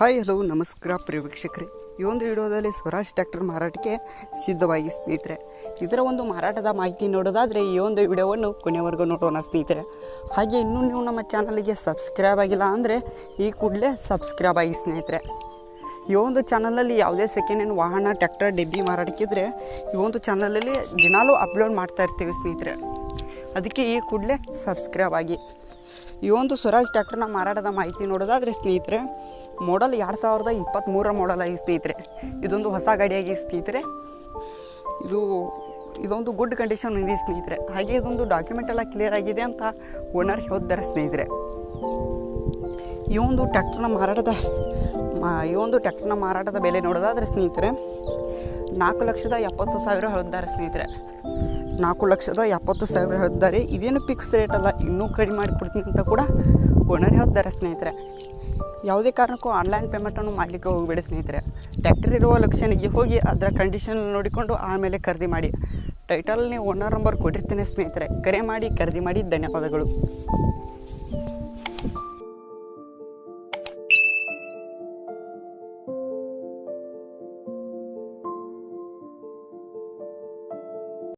Hi, hello, ನಮಸ್ಕಾರ ಪ್ರಿಯ ಈ ಒಂದು ವಿಡಿಯೋದಲ್ಲಿ ಸ್ವರಾಜ್ ಟ್ರ್ಯಾಕ್ಟರ್ ಮಾರಾಟಕ್ಕೆ ಸಿದ್ಧವಾಗಿ ಸ್ನೇಹಿತರೆ. ಇದರ ಒಂದು ಮಾರಾಟದ ಮಾಹಿತಿ ನೋಡೋದಾದರೆ ಈ ಒಂದು ವಿಡಿಯೋವನ್ನು ಕೊನೆವರೆಗೂ ನೋಡೋಣ ಸ್ನೇಹಿತರೆ. ಹಾಗೆ ಇನ್ನೂ ನೀವು ನಮ್ಮ ಚಾನಲಿಗೆ ಸಬ್ಸ್ಕ್ರೈಬ್ ಆಗಿಲ್ಲ ಅಂದರೆ ಈ ಕೂಡಲೇ ಸಬ್ಸ್ಕ್ರೈಬ್ ಆಗಿ ಸ್ನೇಹಿತರೆ. ಈ ಒಂದು ಚಾನಲಲ್ಲಿ ಯಾವುದೇ ಸೆಕೆಂಡ್ ಹ್ಯಾಂಡ್ ವಾಹನ, ಟ್ರ್ಯಾಕ್ಟರ್, ಡೆಬ್ಬಿ ಮಾರಾಟಕ್ಕಿದ್ರೆ ಈ ಒಂದು ಚಾನಲಲ್ಲಿ ದಿನಾಲೂ ಅಪ್ಲೋಡ್ ಮಾಡ್ತಾ ಇರ್ತೀವಿ ಸ್ನೇಹಿತರೆ. ಅದಕ್ಕೆ ಈ ಕೂಡಲೇ ಸಬ್ಸ್ಕ್ರೈಬ್ ಆಗಿ. ಈ ಒಂದು ಸ್ವರಾಜ್ ಟ್ಯಾಕ್ಟರ್ನ ಮಾರಾಟದ ಮಾಹಿತಿ ನೋಡೋದಾದರೆ ಸ್ನೇಹಿತರೆ ಮಾಡಲ್ ಎರಡು ಸಾವಿರದ ಇಪ್ಪತ್ತ್ಮೂರರ ಮಾಡಲ್ ಆಗಿ ಸ್ನೇಹಿತರೆ. ಇದೊಂದು ಹೊಸ ಗಾಡಿಯಾಗಿ ಸ್ನೇಹಿತರೆ. ಇದು, ಇದೊಂದು ಗುಡ್ ಕಂಡೀಷನ್ ಇದೆ ಸ್ನೇಹಿತರೆ. ಹಾಗೆ ಇದೊಂದು ಡಾಕ್ಯುಮೆಂಟ್ ಎಲ್ಲ ಕ್ಲಿಯರ್ ಆಗಿದೆ ಅಂತ ಓನರ್ ಹೇಳ್ತಾರೆ ಸ್ನೇಹಿತರೆ. ಈ ಒಂದು ಟ್ಯಾಕ್ಟರ್ನ ಮಾರಾಟದ ಈ ಒಂದು ಟ್ಯಾಕ್ಟರ್ನ ಮಾರಾಟದ ಬೆಲೆ ನೋಡೋದಾದರೆ ಸ್ನೇಹಿತರೆ, ನಾಲ್ಕು ಲಕ್ಷದ ಎಪ್ಪತ್ತು ಸಾವಿರ ಹೇಳಿದ್ದಾರೆ ಸ್ನೇಹಿತರೆ. ನಾಲ್ಕು ಲಕ್ಷದ ಎಪ್ಪತ್ತು ಸಾವಿರ ಹೇಳಿದ್ದಾರೆ ಇದೇನು ಫಿಕ್ಸ್ ರೇಟ್ ಅಲ್ಲ, ಇನ್ನೂ ಕಡಿಮೆ ಮಾಡಿಕೊಡ್ತೀನಿ ಅಂತ ಕೂಡ ಓನರ್ ಹೇಳ್ತಾರೆ ಸ್ನೇಹಿತರೆ. ಯಾವುದೇ ಕಾರಣಕ್ಕೂ ಆನ್ಲೈನ್ ಪೇಮೆಂಟನ್ನು ಮಾಡಲಿಕ್ಕೆ ಹೋಗಬೇಡಿ ಸ್ನೇಹಿತರೆ. ಟ್ರ್ಯಾಕ್ಟರ್ ಇರುವ ಲಕ್ಷಣಿಗೆ ಹೋಗಿ ಅದರ ಕಂಡೀಷನ್ ನೋಡಿಕೊಂಡು ಆಮೇಲೆ ಖರೀದಿ ಮಾಡಿ. ಟೈಟಲ್ ನೀವು ಓನರ್ ನಂಬರ್ ಕೊಟ್ಟಿರ್ತೀನಿ ಸ್ನೇಹಿತರೆ. ಕರೆ ಮಾಡಿ, ಖರೀದಿ ಮಾಡಿ, ಧನ್ಯವಾದಗಳು.